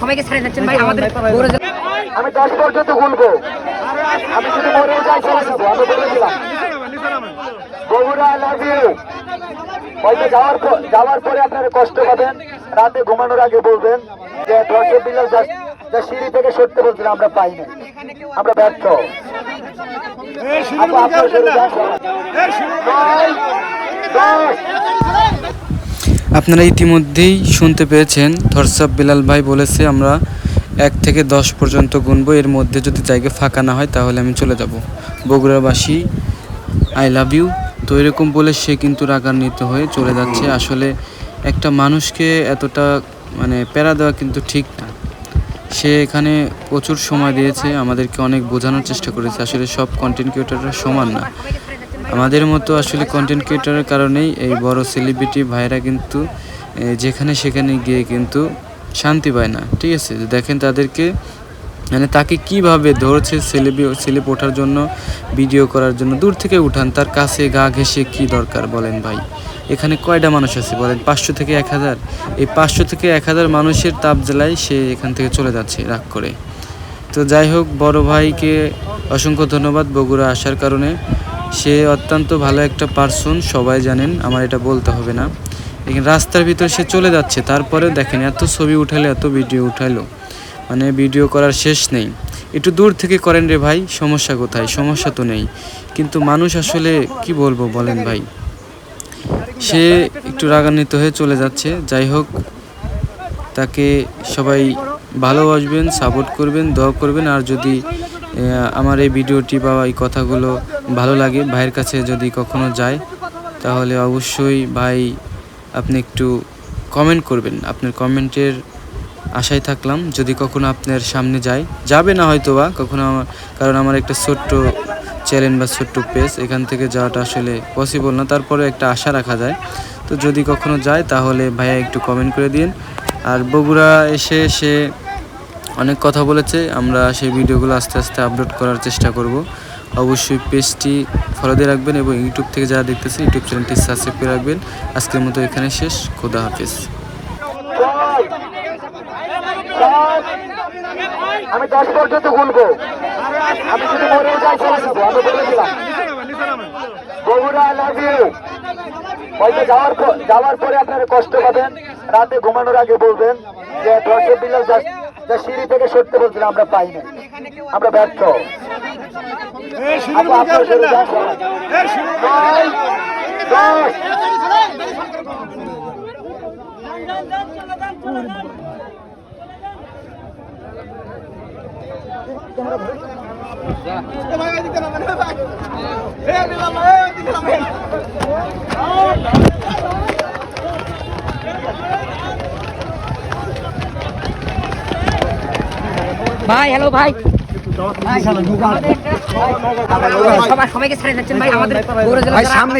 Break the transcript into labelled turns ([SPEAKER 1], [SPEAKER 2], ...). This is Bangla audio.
[SPEAKER 1] সবাইকে ছেড়ে যাচ্ছেন ভাই আমাদের
[SPEAKER 2] আমি দশ পর্যন্ত গুনবো। আমি যদি মরে যাই আমি বলেছিলাম বগুড়া লাভ ইউ হয়তো যাওয়ার পর- যাওয়ার পরে আপনারা কষ্ট পাবেন রাতে ঘুমানোর আগে বলবেন যে দর্শক বিলাল যা সিঁড়ি থেকে সরতে বলছিল আমরা পাইনি আমরা ব্যর্থ। আপু, আপনার দশ
[SPEAKER 3] আপনারা ইতিমধ্যেই শুনতে পেয়েছেন থরসাব বিলাল ভাই বলেছে, আমরা এক থেকে দশ পর্যন্ত গুনবো, এর মধ্যে যদি জায়গা ফাঁকা না হয় তাহলে আমি চলে যাব। বগুড়াবাসী আই লাভ ইউ তো এরকম বলে সে কিন্তু রাগান্বিত হয়ে চলে যাচ্ছে। আসলে একটা মানুষকে এতটা মানে প্যারা দেওয়া কিন্তু ঠিক না। সে এখানে প্রচুর সময় দিয়েছে, আমাদেরকে অনেক বোঝানোর চেষ্টা করেছে। আসলে সব কন্টেন্ট ক্রিয়েটাররা সমান না। আমাদের মতো আসলে কন্টেন্ট ক্রিয়েটারের কারণেই এই বড় সেলিব্রিটি ভাইরা কিন্তু যেখানে সেখানে গিয়ে কিন্তু শান্তি পায় না। ঠিক আছে? দেখেন তাদেরকে মানে তাকে কীভাবে ধরছে সেলিবি সেলিপ ওঠার জন্য ভিডিও করার জন্য, দূর থেকে উঠান, তার কাছে গা ঘেসে কি দরকার বলেন ভাই? এখানে কয়টা মানুষ আছে বলেন? পাঁচশো থেকে এক হাজার? এই পাঁচশো থেকে এক হাজার মানুষের তাপ জ্বালায় সে এখান থেকে চলে যাচ্ছে রাগ করে। তো যাই হোক, বড় ভাইকে অসংখ্য ধন্যবাদ বগুড়া আসার কারণে। সে অত্যন্ত ভালো একটা পার্সন সবাই জানেন, আমার এটা বলতে হবে না। এখানে রাস্তার ভিতর সে চলে যাচ্ছে, তারপরে দেখেন এত ছবি উঠালো, এত ভিডিও উঠালো। মানে ভিডিও করার শেষ নেই। একটু দূর থেকে করেন রে ভাই, সমস্যা কোথায়? সমস্যা তো নেই। কিন্তু মানুষ আসলে কি বলব বলেন ভাই? সে একটু রাগান্বিত হয়ে চলে যাচ্ছে। যাই হোক, তাকে সবাই ভালোবাসবেন সাপোর্ট করবেন, দোয়া করবেন। আর যদি আমার এই ভিডিওটি বা এই কথাগুলো ভালো লাগে। ভাইয়ের কাছে যদি কখনো যায়, তাহলে অবশ্যই ভাই আপনি একটু কমেন্ট করবেন। আপনার কমেন্টের আশায় থাকলাম। যদি কখনো আপনার সামনে যায়, যাবে না হয়তো বা কখনো আমার, কারণ আমার একটা ছোট্ট চ্যানেল বা ছোট্ট পেজ এখান থেকে যাওয়াটা আসলে পসিবল না। তারপরে একটা আশা রাখা যায়। তো যদি কখনো যায়, তাহলে ভাইয়া একটু কমেন্ট করে দিন আর বগুড়া এসে সে অনেক কথা বলেছে, আমরা সেই ভিডিওগুলো আস্তে আস্তে আপলোড করার চেষ্টা করব। অবশ্যই পেজটি ফলো দিয়ে রাখবেন এবং ইউটিউব থেকে যারা দেখতেছেন ইউটিউব চ্যানেলটি সাবস্ক্রাইব করে রাখবেন। আজকের মতো এখানে শেষ, খোদা হাফেজ।
[SPEAKER 2] আমি দশ পর্যন্ত গুনবো। আমি যদি মরে যাই আমি হয়তো যাওয়ার পর- আপনারা কষ্ট পাবেন। রাতে ঘুমানোর আগে বলবেন যে দর্শক বিলাল যা সিঁড়ি থেকে সরতে বলছিল আমরা পাইনি আমরা ব্যর্থ। আপু, আপনার শুরু যান। নয়, দশ
[SPEAKER 1] ভাই হ্যালো ভাই। সবাই সবাইকে ছেড়ে যাচ্ছেন। ভাই আমাদের সামনে